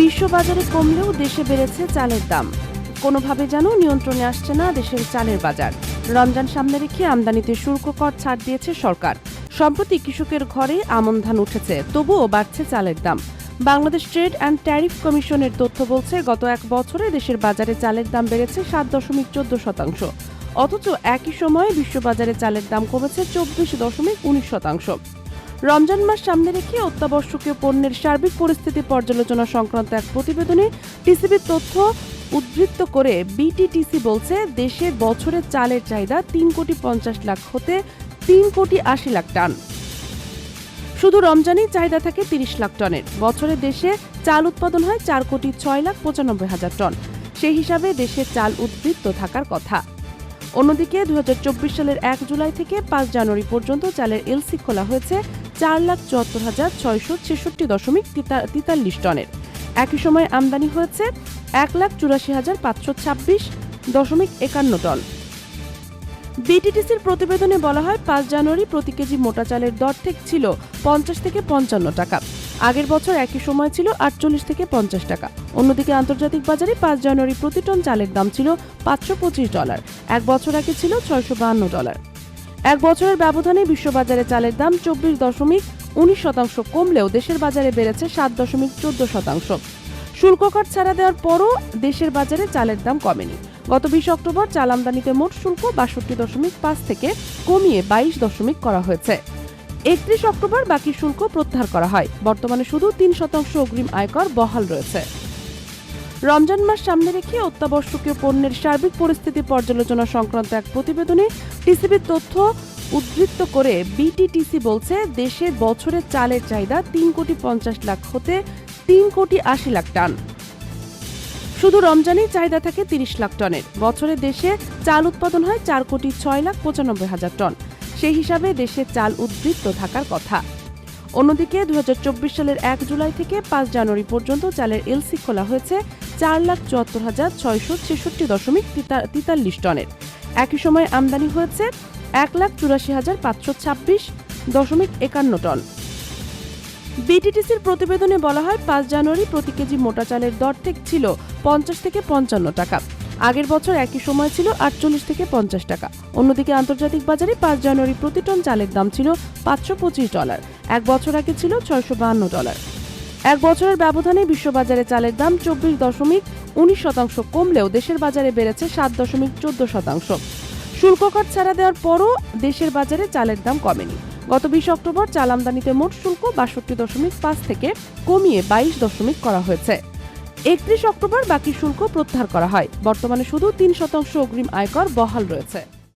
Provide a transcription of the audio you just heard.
বিশ্ববাজারে কমলেও দেশে বেড়েছে চালের দাম। কোনোভাবে যেন নিয়ন্ত্রণে আসছে না দেশের চালের বাজার। রমজান সামনে রেখে আমদানিতে শুল্ক কর ছাড় দিয়েছে সরকার। সম্প্রতি কৃষকের ঘরে আমন ধান উঠেছে, তবুও বাড়ছে চালের দাম। বাংলাদেশ ট্রেড অ্যান্ড ট্যারিফ কমিশনের তথ্য বলছে, গত এক বছরে দেশের বাজারে চালের দাম বেড়েছে সাত দশমিক চোদ্দ শতাংশ। অথচ একই সময়ে বিশ্ববাজারে চালের দাম কমেছে চব্বিশ দশমিক উনিশ শতাংশ। রমজান মাস সামনে রেখে অত্যাবশ্যকীয় পণ্যের সার্বিক পরিস্থিতি পর্যালোচনা সংক্রান্ত এক প্রতিবেদনে টিসিবির তথ্য উদ্ধৃত করে বিটিটিসি বলছে, দেশে বছরে চালের চাহিদা তিন কোটি পঞ্চাশ লাখ হতে তিন কোটি আশি লাখ টন। শুধু রমজানেই চাহিদা থাকে তিরিশ লাখ টনের। বছরে দেশে চাল উৎপাদন হয় চার কোটি ছয় লাখ পঁচানব্বই হাজার টন। সেই হিসাবে দেশে চাল উদ্বৃত্ত থাকার কথা। অন্যদিকে দু হাজার চব্বিশ সালের এক জুলাই থেকে পাঁচ জানুয়ারি পর্যন্ত চালের এলসি খোলা হয়েছে চার লাখ চুয়াত্তর হাজার ছয়শো ছেষট্টি দশমিক তেতাল্লিশ টনের। একই সময়ে আমদানি হয়েছে এক লাখ চুরাশি হাজার পাঁচশো ছাব্বিশ দশমিক একান্ন টন। বিটিটিসির প্রতিবেদনে বলা হয়, পাঁচ জানুয়ারি প্রতি কেজি মোটা চালের দর ঠিক ছিল পঞ্চাশ থেকে পঞ্চান্ন টাকা। আগের বছর একই সময় ছিল আটচল্লিশ থেকে পঞ্চাশ টাকা। অন্যদিকে আন্তর্জাতিক বাজারে পাঁচ জানুয়ারি প্রতি টন চালের দাম ছিল পাঁচশো পঁচিশ ডলার। এক বছর আগে ছিল ছয়শো বাহান্ন ডলার। এক বছরের ব্যবধানে বিশ্ববাজারে চালের দাম চব্বিশ দশমিক উনিশ শতাংশ কমলেও দেশের বাজারে বেড়েছে সাত দশমিক চোদ্দ শতাংশ। শুল্ক কর ছাড়া দেওয়ার পরও দেশের বাজারে চালের দাম কমেনি। গত বিশ অক্টোবর চাল আমদানিতে মোট শুল্ক বাষট্টি দশমিক পাঁচ থেকে কমিয়ে বাইশ দশমিক করা হয়েছে। একত্রিশ অক্টোবর বাকি শুল্ক প্রত্যাহার করা হয়। বর্তমানে শুধু তিন শতাংশ অগ্রিম আয়কর বহাল রয়েছে। রমজান মাস সামনে রেখে অত্যাবশ্যকীয় পণ্যের সার্বিক পরিস্থিতি পর্যালোচনা সংক্রান্ত এক প্রতিবেদনে টিসিবির তথ্য উদ্ধৃত করে বিটিটিসি বলছে, দেশে বছরে চালের চাহিদা তিন কোটি পঞ্চাশ লাখ হতে তিন কোটি আশি লাখ টন। শুধু রমজানেই চাহিদা থাকে তিরিশ লাখ টনের। বছরে দেশে চাল উৎপাদন হয় চার কোটি ছয় লাখ পঁচানব্বই হাজার টন। সেই হিসাবে দেশে চাল উদ্বৃত্ত থাকার কথা। অন্যদিকে দু হাজার চব্বিশ সালের এক জুলাই থেকে পাঁচ জানুয়ারি পর্যন্ত চালের এলসি খোলা হয়েছে চার লাখ চুয়াত্তর হাজার ছয়শো ছেষট্টি দশমিক তেতাল্লিশ টনের। একই সময়ে আমদানি হয়েছে এক লাখ চুরাশি হাজার পাঁচশো ছাব্বিশ দশমিক একান্ন টন। বিটিটিসির প্রতিবেদনে বলা হয়, পাঁচ জানুয়ারি প্রতি কেজি মোটা চালের দর ঠিক ছিল পঞ্চাশ থেকে পঞ্চান্ন টাকা। আগের বছর একই সময় ছিল আটচল্লিশ থেকে পঞ্চাশ টাকা। অন্যদিকে আন্তর্জাতিক বাজারে পাঁচ জানুয়ারি প্রতি টন চালের দাম ছিল পাঁচশো পঁচিশ ডলার। এক বছর আগে ছিল ছয়শো বাহান্ন ডলার। এক বছরের ব্যবধানে বিশ্ববাজারে চালের দাম চব্বিশ দশমিক উনিশ শতাংশ কমলেও দেশের বাজারে বেড়েছে সাত দশমিক চোদ্দ শতাংশ। শুল্ক কর ছাড়া দেওয়ার পরও দেশের বাজারে চালের দাম কমেনি। গত বিশ অক্টোবর চাল আমদানিতে মোট শুল্ক বাষট্টি দশমিক পাঁচ থেকে কমিয়ে বাইশ দশমিক করা হয়েছে। একত্রিশ অক্টোবর বাকি শুল্ক প্রত্যাহার করা হয়। বর্তমানে শুধু তিন শতাংশ অগ্রিম আয়কর বহাল রয়েছে।